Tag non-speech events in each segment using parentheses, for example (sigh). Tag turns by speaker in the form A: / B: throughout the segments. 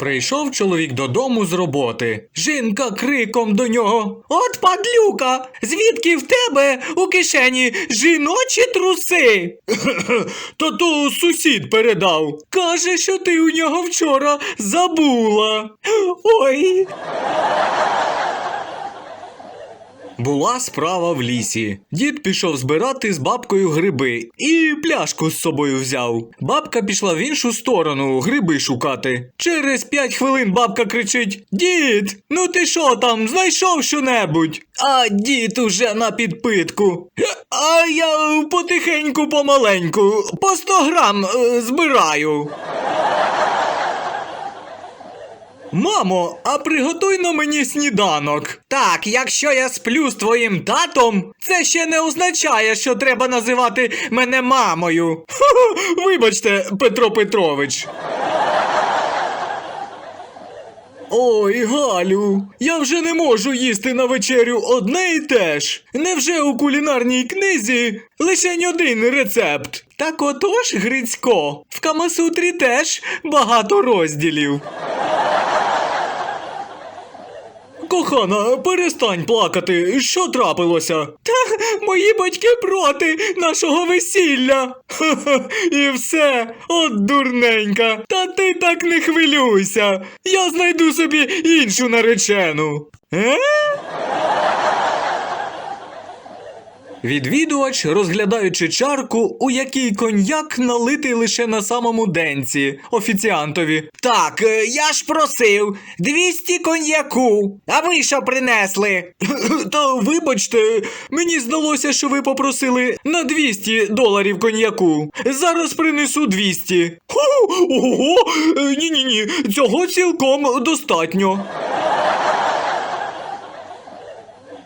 A: Прийшов чоловік додому з роботи. Жінка криком до нього: От падлюка! Звідки в тебе у кишені жіночі труси? (coughs) Та то сусід передав. Каже, що ти у нього вчора забула. (gasps) Ой. Була справа в лісі. Дід пішов збирати з бабкою гриби і пляшку з собою взяв. Бабка пішла в іншу сторону гриби шукати. Через п'ять хвилин бабка кричить: Дід, ну ти що там, знайшов що-небудь? А дід уже на підпитку. А я потихеньку помаленьку, по 100 грам е, збираю. Мамо, а приготуй на мені сніданок. Так, якщо я сплю з твоїм татом, це ще не означає, що треба називати мене мамою. Ху-ху, Вибачте, Петро Петрович. Ой, Галю, я вже не можу їсти на вечерю одне і те ж. Невже у кулінарній книзі лише один рецепт? Так отож, Грицько, в Камасутрі теж багато розділів. Кохана, перестань плакати. Що трапилося? Та мої батьки проти нашого весілля. Ха-ха, і все, от дурненька. Та ти так не хвилюйся. Я знайду собі іншу наречену. Е? Відвідувач, розглядаючи чарку, у якій коньяк налитий лише на самому денці, офіціантові. Так, е, я ж просив 200 коньяку. А ви що принесли? (laughs) Та вибачте, мені здалося, що ви попросили на 200 доларів коньяку. Зараз принесу 200. Ху, ого, ні-ні-ні, цього цілком достатньо.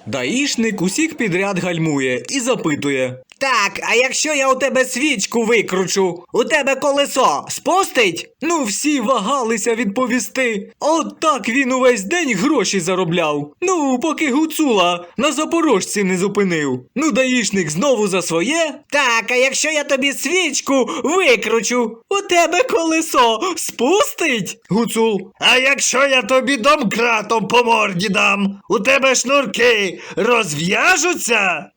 A: Даїшник усіх підряд гальмує і запитує. Так, а якщо я у тебе свічку викручу, у тебе колесо спустить? Ну, всі вагалися відповісти. От так він увесь день гроші заробляв. Ну, поки гуцула на запорожці не зупинив. Ну, даїшник знову за своє. Так, а якщо я тобі свічку викручу, у тебе колесо спустить? Гуцул.
B: А якщо я тобі домкратом по морді дам, у тебе шнурки розв'яжуться?